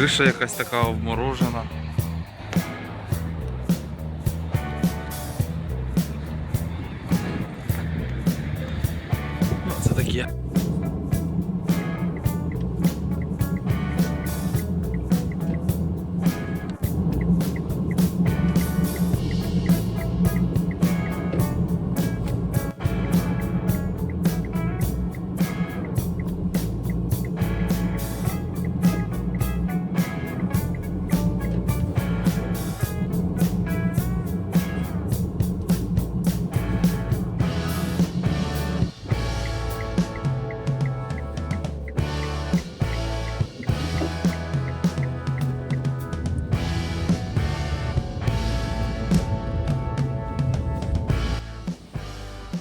Криша якась така обморожена.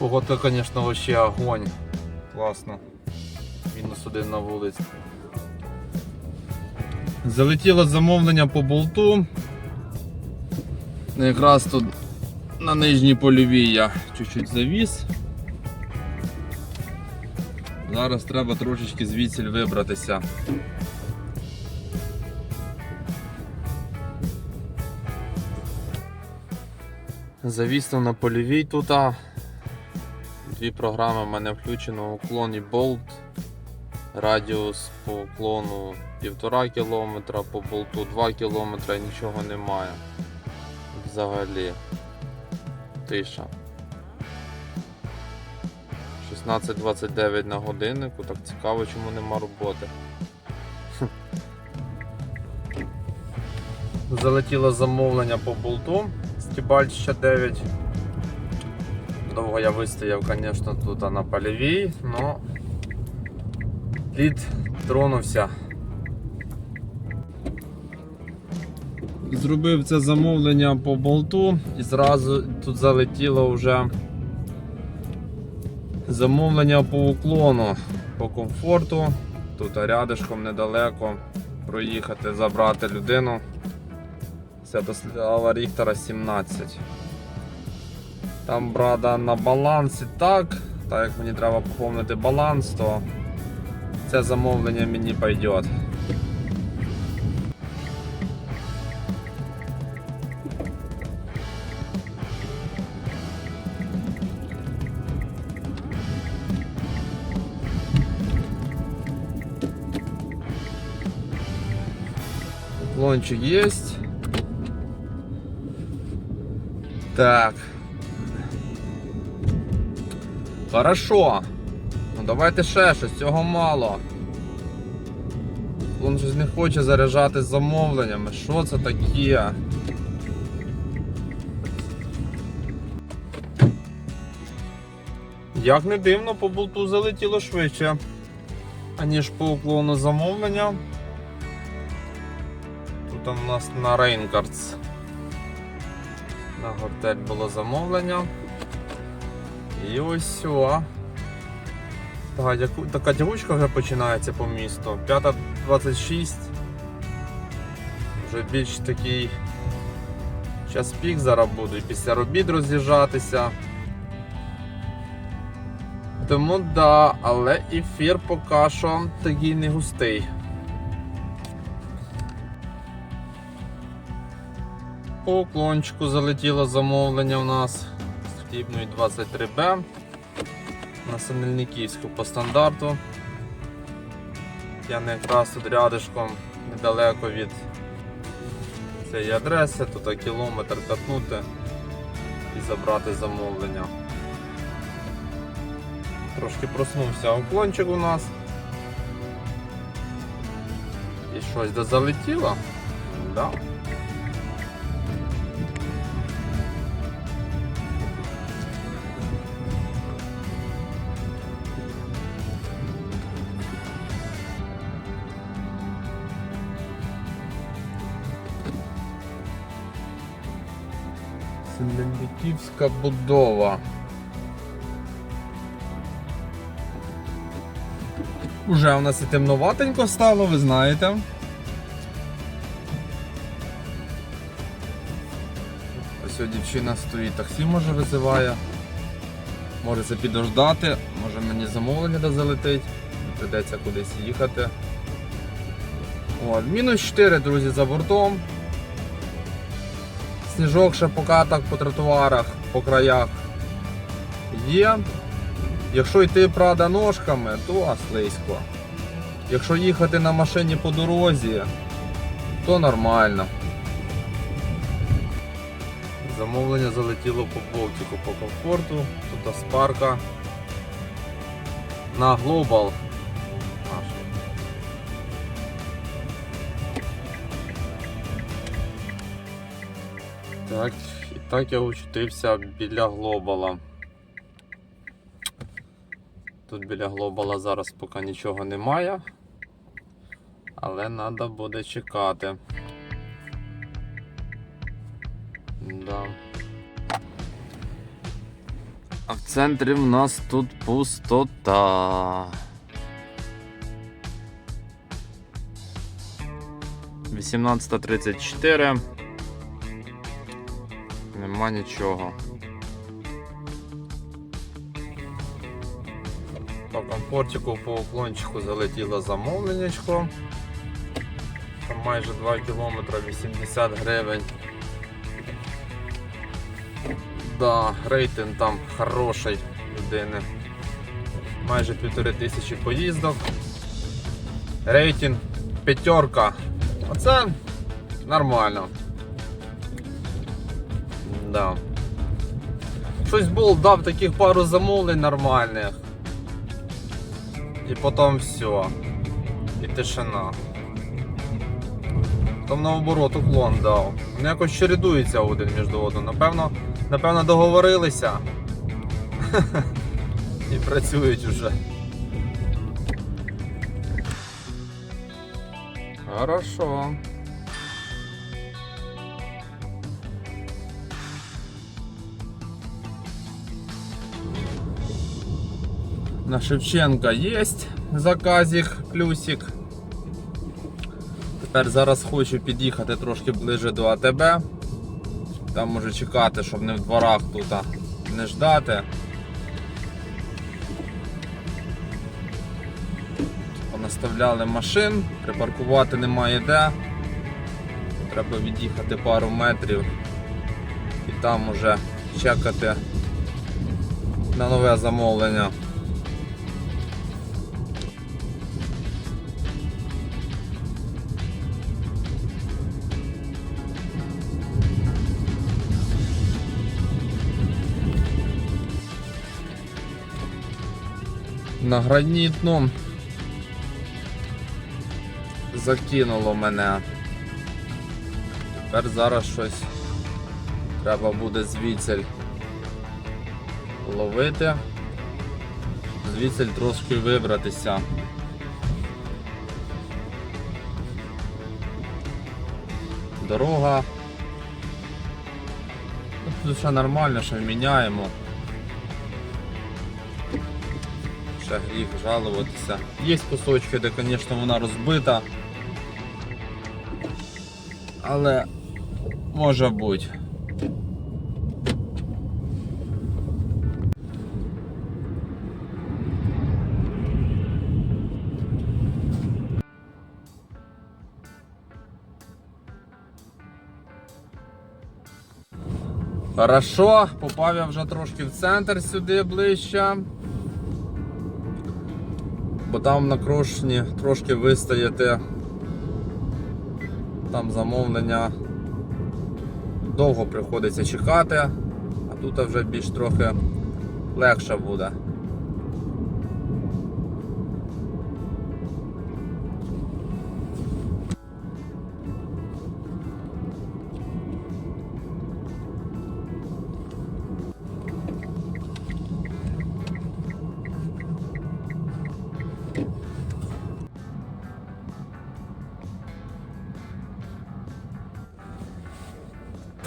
Погода, звісно, вообще огонь. Класно. Мінус один на вулиці. Залетіло замовлення по болту. Якраз тут на нижній польовій я чуть-чуть завіз. Зараз треба трошечки звідси вибратися. Завісно на польовій тут. Дві програми в мене включено уклон і болт. Радіус по уклону 1,5 км, по болту 2 км нічого немає. Взагалі. Тиша. 16.29 на годиннику, так цікаво, чому нема роботи. Залетіло замовлення по болту Стібальча 9. Довго я вистояв, звісно, тут на польовій, але лід тронувся. Зробив це замовлення по болту і зразу тут залетіло вже замовлення по уклону, по комфорту. Тут рядишком недалеко проїхати, забрати людину. Святослава Ріхтера 17. Там брада на балансі так. Так як мені треба поповнити баланс, то це замовлення мені пойде. Уклончик есть. Так. Хорошо. Ну давайте ще щось, цього мало. Він щось не хоче заряджати з замовленнями. Що це таке? Як не дивно, по болту залетіло швидше, аніж по уклону замовлення. Тут у нас на Рейнкардс. На гортель було замовлення. І ось о. Така, тягучка вже починається по місту. 5.26. Вже більш такий час пік зараз буду і після робіт роз'їжджатися. Тому да, але ефір поки що такий не густий. Уклончику залетіло замовлення у нас з хлібної 23Б на Синельниківську по стандарту. Я не якраз тут рядишком недалеко від цієї адреси, тут кілометр катнути і забрати замовлення. Трошки проснувся уклончик у нас. І щось де залетіло? Да. Синельниківська будова. Уже у нас і темноватенько стало, ви знаєте. Ось дівчина стоїть, таксі може визиває. Може це підождати, може мені замовлення залетить, прийдеться кудись їхати. От, мінус 4, друзі, за бортом. Сніжок ще поки так по тротуарах, по краях є. Якщо йти правда ножками, то слизько. Якщо їхати на машині по дорозі, то нормально. Замовлення залетіло по Балтику по комфорту. Тут спарка на Global. Так, і так я очутився біля Глобала. Тут біля Глобала зараз поки нічого немає, але треба буде чекати. Да. А в центрі в нас тут пустота. 18.34. Нема нічого. По комфортику по уклончику залетіло замовленнячко. Там майже 2 кілометри 80 гривень. Да, рейтинг там хороший людини. Майже півтори тисячі поїздок. Рейтинг п'ятерка. Оце нормально. Да. Щось був, дав таких пару замовлень нормальних. І потім все. І тишина. Там наоборот уклон дав. Вони якось чередуються один між одним. Напевно, напевно договорилися. І працюють уже. Хорошо. На Шевченка є заказик, плюсик. Тепер зараз хочу під'їхати трошки ближе до АТБ. Там може чекати, щоб не в дворах тут не ждати. Понаставляли машин, припаркувати немає де. Треба від'їхати пару метрів і там уже чекати на нове замовлення. На гранітну закинуло мене. Тепер зараз щось треба буде звідсель ловити, звідсель трошки вибратися. Дорога. Тут все нормально, що міняємо. Ще гріх жалуватися. Є кусочки, де, звісно, вона розбита. Але може бути. Хорошо, попав я вже трошки в центр сюди ближче. Бо там на крошні трошки вистаєте, Там замовлення довго приходиться чекати, а тут вже більш трохи легше буде.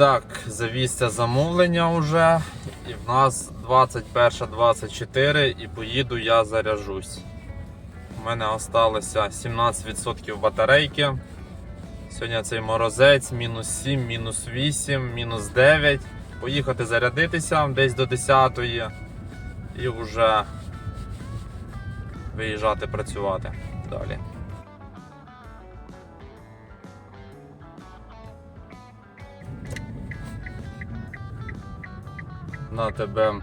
Так, завісся замовлення вже. І в нас 21.24 і поїду я заряжусь. У мене залишилося 17% батарейки. Сьогодні цей морозець, мінус 7, мінус 8, мінус 9. Поїхати зарядитися десь до 10 і вже виїжджати працювати далі. На тебе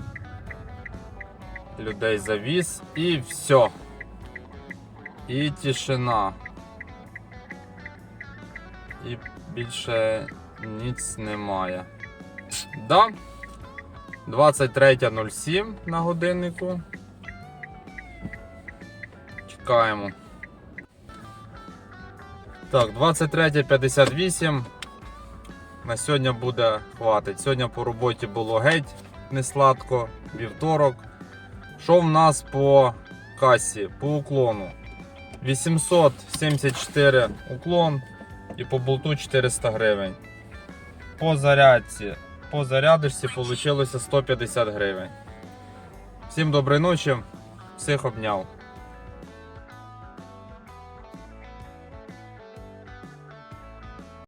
людей завіз і все. І тишина. І більше ніц немає. Да. 23.07 на годиннику. Чекаємо. Так, 23.58. На сьогодні буде хватить. Сьогодні по роботі було геть не сладко, вівторок. Що в нас по касі, по уклону? 874 уклон і по болту 400 гривень. По зарядці, по зарядочці вийшло 150 гривень. Всім доброї ночі, всіх обняв.